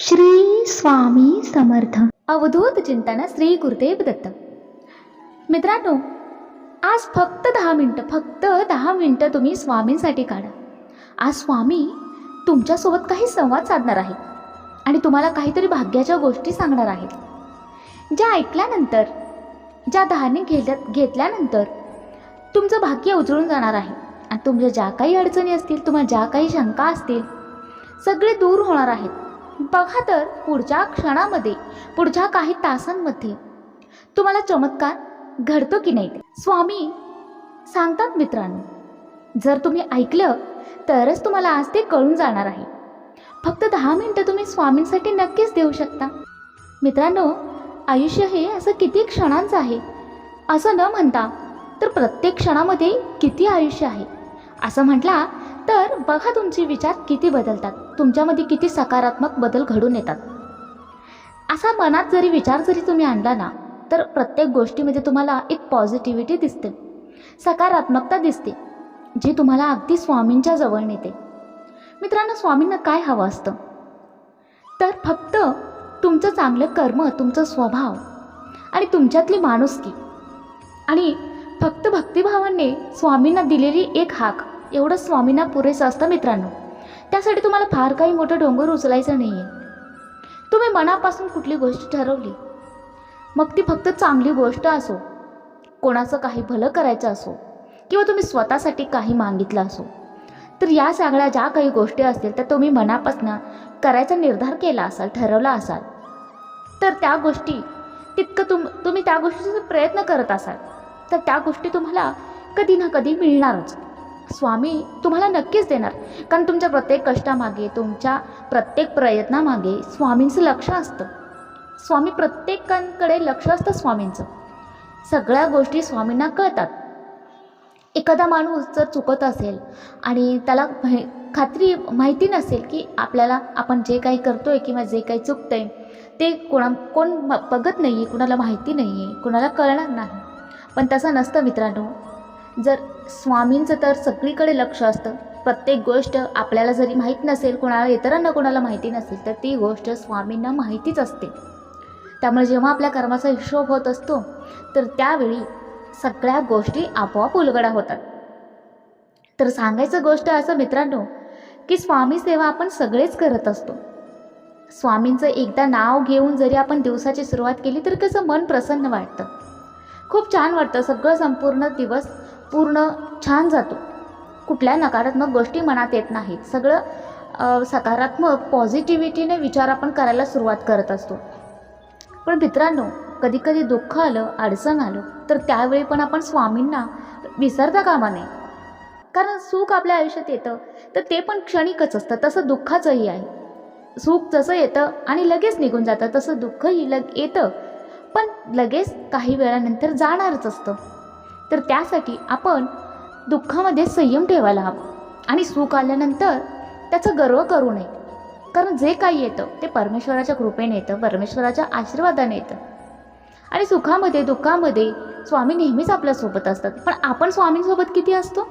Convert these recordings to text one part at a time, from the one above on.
श्री स्वामी समर्थ. अवधूत चिंतन श्री गुरुदेव दत्त. मित्रांनो आज फक्त दहा मिनटं फक्त दहा मिनटं तुम्ही स्वामींसाठी काढा. आज स्वामी तुमच्यासोबत काही संवाद साधणार आहेत आणि तुम्हाला काहीतरी भाग्याच्या गोष्टी सांगणार आहेत. ज्या ऐकल्यानंतर ज्या धान्य घेल्या घेतल्यानंतर तुमचं भाग्य उजळून जाणार आहे आणि तुमच्या ज्या काही अडचणी असतील तुम्हाला ज्या काही शंका असतील सगळे दूर होणार आहेत. बघा तर पुढच्या क्षणामध्ये पुढच्या काही तासांमध्ये. तुम्हाला चमत्कार घडतो की नाही? स्वामी सांगतात मित्रांनो. जर तुम्ही ऐकलं तरच तुम्हाला आज ते कळून जाणार आहे. फक्त दहा मिनटं तुम्ही स्वामींसाठी नक्कीच देऊ शकता. मित्रांनो आयुष्य हे असं किती क्षणांचं आहे असं न म्हणता तर प्रत्येक क्षणामध्ये किती आयुष्य आहे? असं म्हटला तर बघा तुमचे विचार किती बदलतात. तुमच्यामध्ये किती सकारात्मक बदल घडून येतात. असा मनात जरी विचार जरी तुम्ही आणला ना तर प्रत्येक गोष्टीमध्ये तुम्हाला एक पॉझिटिव्हिटी दिसते. सकारात्मकता दिसते जी तुम्हाला अगदी स्वामींच्या जवळ नेते. मित्रांनो स्वामींना काय हवं असतं? तर फक्त तुमचं चांगलं कर्म तुमचा स्वभाव आणि तुमच्यातली माणुसकी आणि फक्त भक्तिभावाने स्वामींना दिलेली एक हाक. एवढं स्वामींना पुरेसं असतं मित्रांनो. त्यासाठी तुम्हाला फार काही मोठं डोंगर उचलायचं नाही आहे तुम्ही मनापासून कुठली गोष्ट ठरवली मग ती फक्त चांगली गोष्ट असो कोणाचं काही भलं करायचं असो किंवा तुम्ही स्वतःसाठी काही मागितलं असो तर या सगळ्या ज्या काही गोष्टी असतील त्या तुम्ही मनापासून करायचा निर्धार केला असाल ठरवला असाल तर त्या गोष्टी तितकं तुम तुम्ही त्या गोष्टीचा प्रयत्न करत असाल तर त्या गोष्टी तुम्हाला कधी ना कधी मिळणारच. स्वामी तुम्हाला नक्कीच देणार. कारण तुमच्या प्रत्येक कष्टामागे तुमच्या प्रत्येक प्रयत्नामागे स्वामींचं लक्ष असतं. स्वामी प्रत्येकांकडे लक्ष असतं स्वामींचं. सगळ्या गोष्टी स्वामींना कळतात. एखादा माणूस जर चुकत असेल आणि त्याला खात्री माहिती नसेल की आपल्याला आपण जे काही करतो आहे किंवा जे काही चुकतं आहे ते कोणा कोण बघत नाही आहे कुणाला माहिती नाही आहे कुणाला कळणार नाही. पण तसं नसतं मित्रांनो. जर स्वामींचं तर सगळीकडे लक्ष असतं. प्रत्येक गोष्ट आपल्याला जरी माहीत नसेल कोणाला इतरांना कोणाला माहिती नसेल तर ती गोष्ट स्वामींना माहितीच असते. त्यामुळे जेव्हा आपल्या कर्माचा हिशोब होत असतो तर त्यावेळी सगळ्या गोष्टी आपोआप उलगडा होतात. तर सांगायचं गोष्ट असं मित्रांनो की स्वामी सेवा आपण सगळेच करत असतो. स्वामींचं एकदा नाव घेऊन जरी आपण दिवसाची सुरुवात केली तर कसं मन प्रसन्न वाटतं. खूप छान वाटतं. सगळं संपूर्ण दिवस पूर्ण छान जातो. कुठल्या नकारात्मक गोष्टी मनात येत नाहीत. सगळं सकारात्मक पॉझिटिव्हिटीने विचार आपण करायला सुरुवात करत असतो. पण मित्रांनो कधीकधी दुःख आलं अडचण आलं तर त्यावेळी पण आपण स्वामींना विसरता कामा नये. कारण सुख आपल्या आयुष्यात येतं तर ते पण क्षणिकच असतं. तसं दुःखाचंही आहे. सुख जसं येतं आणि लगेच निघून जातं तसं दुःखही लग येतं. पण लगेच काही वेळानंतर जाणारच असतं. तर त्यासाठी आपण दुःखामध्ये संयम ठेवायला हवं. आणि सुख आल्यानंतर त्याचा गर्व करू नये. कारण जे काही येतं ते परमेश्वराच्या कृपेने येतं परमेश्वराच्या आशीर्वादाने येतं. आणि सुखामध्ये दुःखामध्ये स्वामी नेहमीच आपल्यासोबत असतात. पण आपण स्वामींसोबत किती असतो?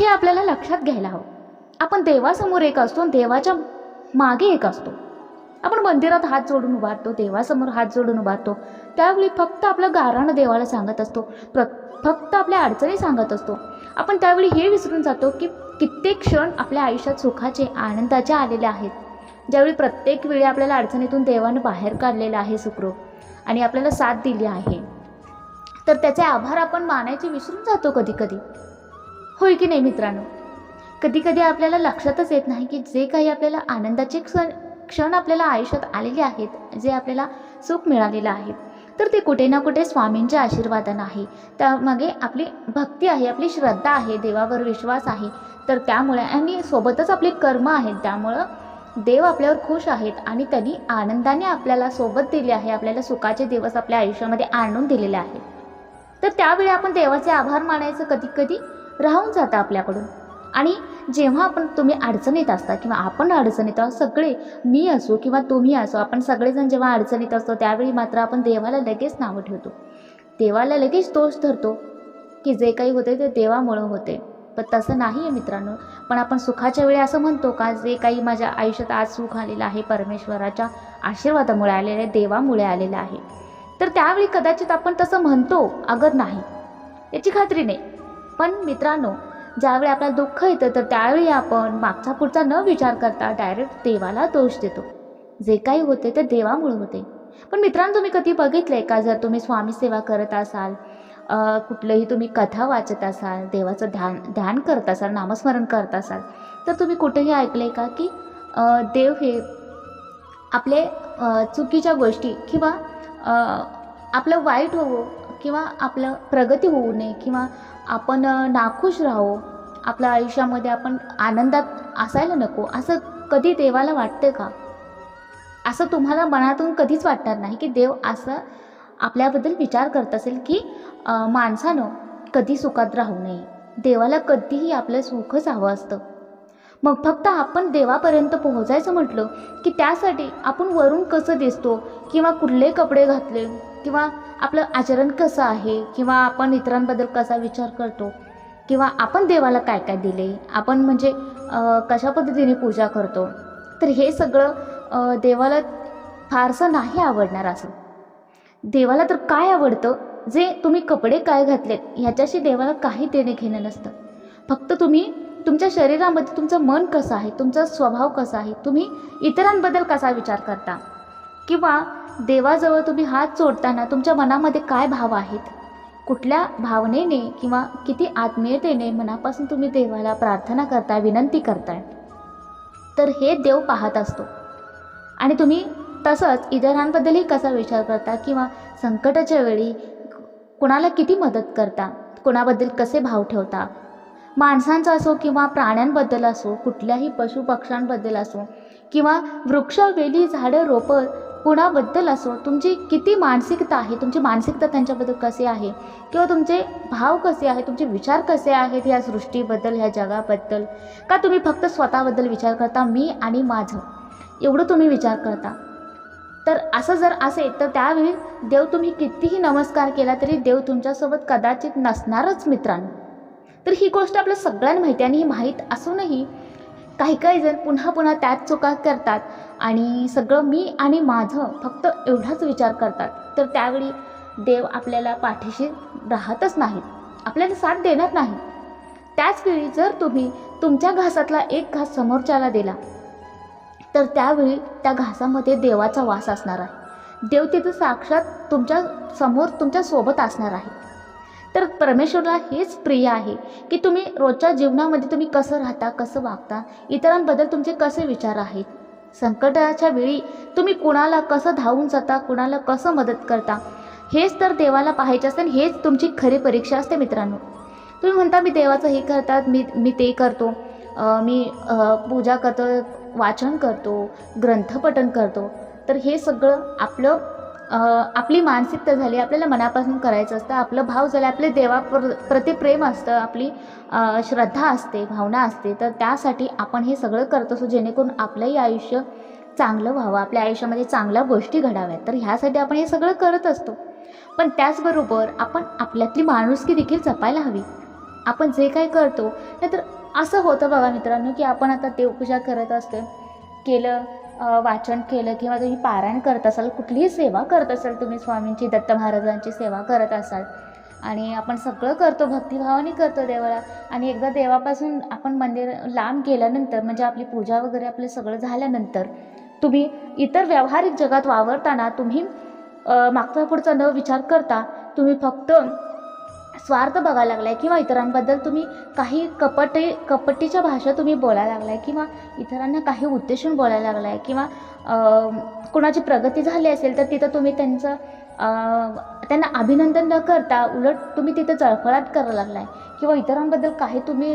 हे आपल्याला लक्षात घ्यायला हवं. आपण देवासमोर एक असतो आणि देवाच्या मागे एक असतो. आपण मंदिरात हात जोडून उभारतो देवासमोर हात जोडून उभारतो. त्यावेळी फक्त आपलं गाराणं देवाला सांगत असतो. प्र फक्त आपल्या अडचणी सांगत असतो. आपण त्यावेळी हे विसरून जातो की कित्येक क्षण आपल्या आयुष्यात सुखाचे आनंदाचे आलेले आहेत. ज्यावेळी प्रत्येक वेळी आपल्याला अडचणीतून देवानं बाहेर काढलेलं आहे सुखरूप आणि आपल्याला साथ दिली आहे. तर त्याचे आभार आपण मानायचे विसरून जातो कधी कधी होय की नाही मित्रांनो? कधी कधी आपल्याला लक्षातच येत नाही की जे काही आपल्याला आनंदाचे क्षण क्षण आपल्याला आयुष्यात आलेले आहेत जे आपल्याला सुख मिळालेलं आहे. तर ते कुठे ना कुठे स्वामींच्या आशीर्वादानं आहे. त्यामागे आपली भक्ती आहे आपली श्रद्धा आहे देवावर विश्वास आहे. तर त्यामुळे आणि सोबतच आपले कर्म आहेत. त्यामुळं देव आपल्यावर खुश आहेत आणि त्यांनी आनंदाने आपल्याला सोबत दिले आहे. आपल्याला सुखाचे दिवस आपल्या आयुष्यामध्ये आणून दिलेले आहेत. तर त्यावेळी आपण देवाचे आभार मानायचं कधी कधी? राहून जातं आपल्याकडून. आणि जेव्हा आपण तुम्ही अडचणीत असता किंवा आपण अडचणीत आहोत सगळे मी असो किंवा तुम्ही असो आपण सगळेजण जेव्हा अडचणीत असतो त्यावेळी मात्र आपण देवाला लगेच नावं ठेवतो. देवाला लगेच दोष धरतो की जे काही होते ते देवामुळं होते. पण तसं नाही आहे मित्रांनो. पण आपण सुखाच्या वेळी असं म्हणतो का जे काही माझ्या आयुष्यात आज सुख आलेलं आहे परमेश्वराच्या आशीर्वादामुळे आलेलं आहे देवामुळे आलेलं आहे. तर त्यावेळी कदाचित आपण तसं म्हणतो अगर नाही याची खात्री नाही. पण मित्रांनो ज्यावेळी आपल्याला दुःख येतं तर त्यावेळी आपण मागचा पुढचा न विचार करता डायरेक्ट देवाला दोष देतो. जे काही होते ते देवामुळे होते. पण मित्रांनो तुम्ही कधी बघितलं आहे का? जर तुम्ही स्वामी सेवा करत असाल कुठलंही तुम्ही कथा वाचत असाल देवाचं ध्यान ध्यान करत असाल नामस्मरण करत असाल तर तुम्ही कुठेही ऐकलं आहे का की देव हे आपले चुकीच्या गोष्टी किंवा आपलं वाईट होवो किंवा आपलं प्रगती होऊ नये किंवा आपण नाखुश राहो. आपल्या आयुष्यामध्ये आपण आनंदात असायला नको. असं कधी देवाला वाटतं का? असं तुम्हाला मनातून कधीच वाटणार नाही की देव असं आपल्याबद्दल विचार करत असेल की माणसानं कधी सुखात राहू नये. देवाला कधीही आपलं सुखच हवं असतं. मग फक्त आपण देवापर्यंत पोहोचायचं म्हटलं की त्यासाठी आपण वरून कसं दिसतो? किंवा कुठले कपडे घातले? किंवा आपलं आचरण कसं आहे? किंवा आपण इतरांबद्दल कसा विचार करतो? किंवा आपण देवाला काय काय दिले? आपण म्हणजे कशा पद्धतीने पूजा करतो? तर हे सगळं देवाला फारसं नाही आवडणार असं. देवाला तर काय आवडतं? जे तुम्ही कपडे काय घातलेत ह्याच्याशी देवाला काही देणे घेणं नसतं. फक्त तुम्ही तुमच्या शरीरामध्ये तुमचं मन कसं आहे? तुमचा स्वभाव कसा आहे? तुम्ही इतरांबद्दल कसा विचार करता? किंवा देवाजवळ तुम्ही हात जोडताना तुमच्या मनामध्ये काय भाव आहेत? कुठल्या भावनेने किंवा किती आत्मीयतेने मनापासून तुम्ही देवाला प्रार्थना करताय विनंती करताय? तर हे देव पाहत असतो. आणि तुम्ही तसंच इतरांबद्दलही कसा विचार करता किंवा संकटाच्या वेळी कुणाला किती मदत करता? कुणाबद्दल कसे भाव ठेवता? माणसांचा असो किंवा प्राण्यांबद्दल असो कुठल्याही पशुपक्ष्यांबद्दल असो किंवा वृक्ष वेली झाडं रोपं कुणाबद्दल असो तुमची किती मानसिकता आहे? तुमची मानसिकता त्यांच्याबद्दल कशी आहे? किंवा तुमचे भाव कसे आहे तुमचे विचार कसे आहेत ह्या सृष्टीबद्दल ह्या जगाबद्दल? का तुम्ही फक्त स्वतःबद्दल विचार करता मी आणि माझं? एवढं तुम्ही विचार करता. तर असं जर असेल तर त्यावेळी देव तुम्ही कितीही नमस्कार केला तरी देव तुमच्यासोबत कदाचित नसणारच मित्रांनो. तर ही गोष्ट आपल्या सगळ्यांना माहिती आणि ही माहीत असूनही काही काही जण पुन्हा पुन्हा त्याच चुका करतात आणि सगळं मी आणि माझं फक्त एवढाच विचार करतात. तर त्यावेळी देव आपल्याला पाठीशी राहतच नाहीत. आपल्याला साथ देणार नाही. त्याच वेळी जर तुम्ही तुमच्या घासातला एक घास समोरच्याला दिला तर त्यावेळी त्या घासामध्ये देवाचा वास असणार आहे. देव तिथं साक्षात तुमच्यासमोर तुमच्यासोबत असणार आहे. तर परमेश्वरला हेच प्रिय आहे की तुम्ही रोजच्या जीवनामध्ये तुम्ही कसं राहता कसं वागता इतरांबद्दल तुमचे कसे विचार आहेत? संकटाच्या वेळी तुम्ही कुणाला कसं धावून जाता कुणाला कसं मदत करता हेच तर देवाला पाहायचे असते आणि हेच तुमची खरी परीक्षा असते मित्रांनो. तुम्ही म्हणता मी देवाचं हे करतात मी मी ते करतो मी पूजा करतो वाचन करतो ग्रंथपठन करतो. तर हे सगळं आपलं आपली मानसिकता झाली आपल्याला मनापासून करायचं असतं आपलं भाव झालं आपले देवा प्र प्रति प्रेम असतं आपली श्रद्धा असते भावना असते तर त्यासाठी आपण हे सगळं करत असतो जेणेकरून आपलंही आयुष्य चांगलं व्हावं आपल्या आयुष्यामध्ये चांगल्या गोष्टी घडाव्यात. तर ह्यासाठी आपण हे सगळं करत असतो. पण त्याचबरोबर आपण आपल्यातली माणुसकी देखील जपायला हवी. आपण जे काही करतो नाहीतर असं होतं बघा मित्रांनो की आपण आता देवपूजा करत असतो केलं वाचन केलं किंवा तुम्ही पारायण करत असाल कुठलीही सेवा करत असाल तुम्ही स्वामींची दत्त महाराजांची सेवा करत असाल. आणि आपण सगळं करतो भक्तिभावाने करतो देवाला. आणि एकदा देवापासून आपण मंदिर लांब गेल्यानंतर म्हणजे आपली पूजा वगैरे आपलं सगळं झाल्यानंतर तुम्ही इतर व्यावहारिक जगात वावरताना तुम्ही मागचा पुढचा न विचार करता तुम्ही फक्त स्वार्थ बघायला लागलाय किंवा इतरांबद्दल तुम्ही काही कपटे कपटीच्या भाषा तुम्ही बोलायला लागलाय किंवा इतरांना काही उद्देशून बोलायला लागलाय किंवा कोणाची प्रगती झाली असेल तर तिथं तुम्ही त्यांचं त्यांना अभिनंदन न करता उलट तुम्ही तिथं जळफळाट करायला लागलाय किंवा इतरांबद्दल काही तुम्ही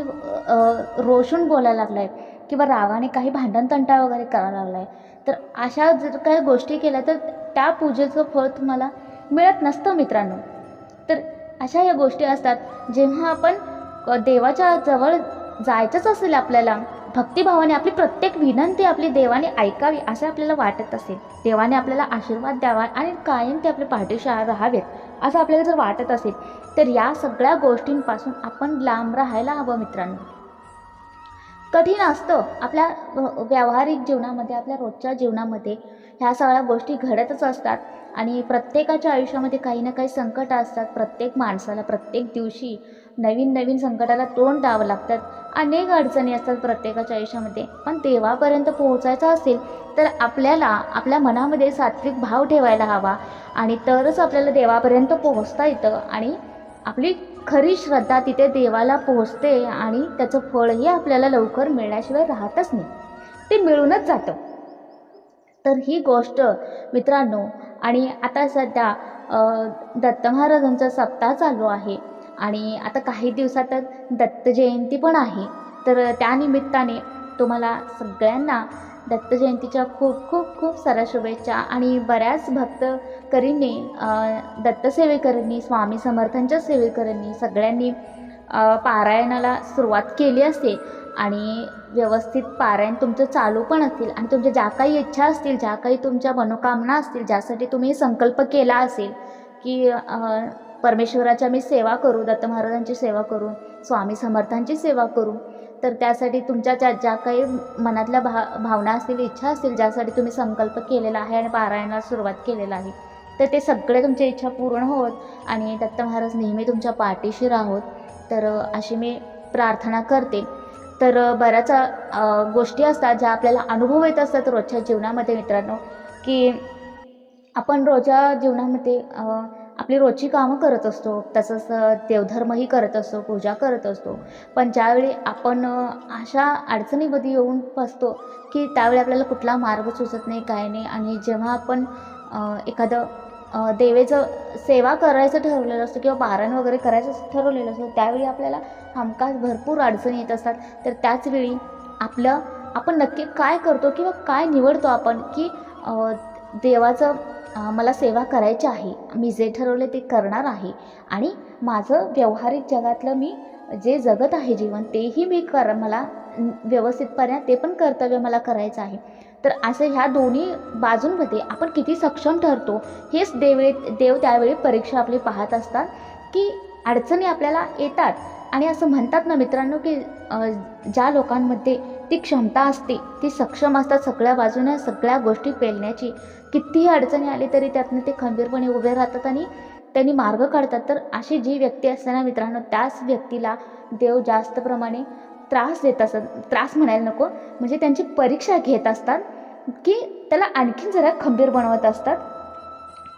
रोषून बोलायला लागलाय किंवा रागाने काही भांडणतंटा वगैरे करायला लागलाय. तर अशा जर काही गोष्टी केल्या तर त्या पूजेचं फळ तुम्हाला मिळत नसतं मित्रांनो. तर अशा या गोष्टी असतात जेव्हा आपण देवाच्या जवळ जायचंच असेल आपल्याला भक्तिभावाने आपली प्रत्येक विनंती आपली देवाने ऐकावी असं आपल्याला वाटत असेल. देवाने आपल्याला आशीर्वाद द्यावा आणि कायम ते आपले पाठीशी राहावेत असं आपल्याला जर वाटत असेल तर या सगळ्या गोष्टींपासून आपण लांब राहायला हवं मित्रांनो. कठीण असतं आपल्या व्यावहारिक जीवनामध्ये आपल्या रोजच्या जीवनामध्ये ह्या सगळ्या गोष्टी घडतच असतात. आणि प्रत्येकाच्या आयुष्यामध्ये काही ना काही संकट असतात. प्रत्येक माणसाला प्रत्येक दिवशी नवीन नवीन संकटाला तोंड द्यावं लागतात अनेक अडचणी असतात प्रत्येकाच्या आयुष्यामध्ये. पण देवापर्यंत पोहोचायचं असेल तर आपल्याला आपल्या मनामध्ये सात्विक भाव ठेवायला हवा. आणि तरच आपल्याला देवापर्यंत पोहोचता येतं. आणि आपली खरी श्रद्धा तिथे देवाला पोहोचते आणि त्याचं फळही आपल्याला लवकर मिळण्याशिवाय राहतच नाही. ते मिळूनच जातं. तर ही गोष्ट मित्रांनो आणि आता सध्या दत्त महाराजांचा सप्ताह चालू आहे आणि आता काही दिवसातच दत्त जयंती पण आहे. तर त्यानिमित्ताने तुम्हाला सगळ्यांना दत्त जयंतीच्या खूप खूप खूप साऱ्या शुभेच्छा. आणि बऱ्याच भक्तकरींनी अ, दत्तसेवेकरांनी स्वामी समर्थांच्या सेवेकरांनी सगळ्यांनी पारायणाला सुरुवात केली असेल आणि व्यवस्थित पारायण तुमचं चालू पण असतील. आणि तुमच्या ज्या काही इच्छा असतील ज्या काही तुमच्या मनोकामना असतील ज्यासाठी तुम्ही संकल्प केला असेल की परमेश्वराच्या मी सेवा करू दत्त महाराजांची सेवा करू स्वामी समर्थांची सेवा करू तर त्यासाठी तुमच्या ज्या ज्या काही मनातल्या भा भावना असतील इच्छा असतील ज्यासाठी तुम्ही संकल्प केलेला आहे आणि पारायणाला सुरुवात केलेला आहे तर ते सगळे तुमच्या इच्छा पूर्ण होत आणि दत्त महाराज नेहमी तुमच्या पाठीशी राहोत. तर अशी मी प्रार्थना करते. तर बऱ्याच गोष्टी असतात ज्या आपल्याला अनुभव येत असतात रोजच्या जीवनामध्ये मित्रांनो की आपण रोजच्या जीवनामध्ये आपली रोजची कामं करत असतो. तसंच देवधर्मही करत असतो पूजा करत असतो. पण ज्यावेळी आपण अशा अडचणीमध्ये येऊन फसतो की त्यावेळी आपल्याला कुठला मार्ग सुचत नाही काय नाही. आणि जेव्हा आपण एखादं देवेचं सेवा करायचं ठरवलेलं असतं किंवा पारण वगैरे करायचं ठरवलेलं असतं त्यावेळी आपल्याला हमखास भरपूर अडचणी येत असतात. तर त्याचवेळी आपलं आपण नक्की काय करतो किंवा काय निवडतो आपण की देवाचं मला सेवा करायची आहे. मी जे ठरवले ते करणार आहे. आणि माझं व्यावहारिक जगातलं मी जे जगत आहे जीवन तेही मी कर मला व्यवस्थितपणे ते पण कर्तव्य मला करायचं आहे. तर असं ह्या दोन्ही बाजूंमध्ये आपण किती सक्षम ठरतो हेच देवळे देव त्यावेळी परीक्षा आपली पाहत असतात की अडचणी आपल्याला येतात. आणि असं म्हणतात ना मित्रांनो की ज्या लोकांमध्ये ती क्षमता असते ती सक्षम असतात सगळ्या बाजूने सगळ्या गोष्टी पेलण्याची. कितीही अडचणी आली तरी त्यातनं ते खंबीरपणे उभे राहतात आणि त्यांनी मार्ग काढतात. तर अशी जी व्यक्ती असते ना मित्रांनो त्याच व्यक्तीला देव जास्त प्रमाणे त्रास देत असतात त्रास म्हणायला नको. म्हणजे त्यांची परीक्षा घेत असतात की त्याला आणखीन जरा खंबीर बनवत असतात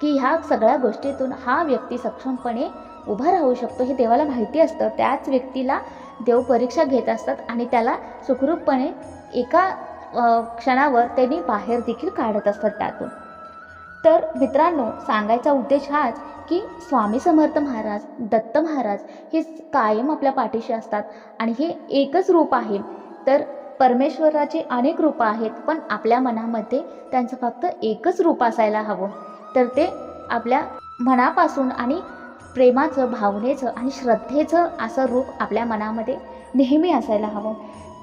की ह्या सगळ्या गोष्टीतून हा व्यक्ती सक्षमपणे उभा राहू शकतो हे देवाला माहिती असतं. त्याच व्यक्तीला देव परीक्षा घेत असतात आणि त्याला सुखरूपपणे एका क्षणावर त्यांनी बाहेर देखील काढत असतात त्यातून. तर मित्रांनो सांगायचा उद्देश हाच की स्वामी समर्थ महाराज दत्त महाराज हे कायम आपल्या पाठीशी असतात आणि हे एकच रूप आहे. तर परमेश्वराचे अनेक रूपं आहेत पण आपल्या मनामध्ये त्यांचं फक्त एकच रूप असायला हवं. तर ते आपल्या मनापासून आणि प्रेमाचं भावनेचं आणि श्रद्धेचं असं रूप आपल्या मनामध्ये नेहमी असायला हवं.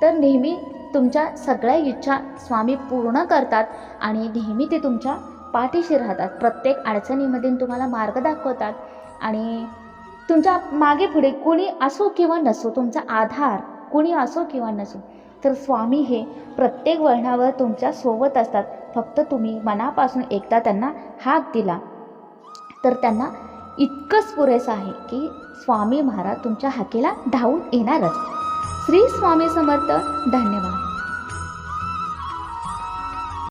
तर नेहमी तुमच्या सगळ्या इच्छा स्वामी पूर्ण करतात आणि नेहमी ते तुमच्या पाठीशी राहतात. प्रत्येक अडचणीमध्ये तुम्हाला मार्ग दाखवतात. आणि तुमच्या मागे पुढे कोणी असो किंवा नसो तुमचा आधार कोणी असो किंवा नसो तर स्वामी हे प्रत्येक वळणावर तुमच्यासोबत असतात. फक्त तुम्ही मनापासून एकदा त्यांना हाक दिला. तर त्यांना इतकंच पुरेसं आहे की स्वामी महाराज तुमच्या हाकेला धावून येणारच. श्री स्वामी समर्थ. धन्यवाद.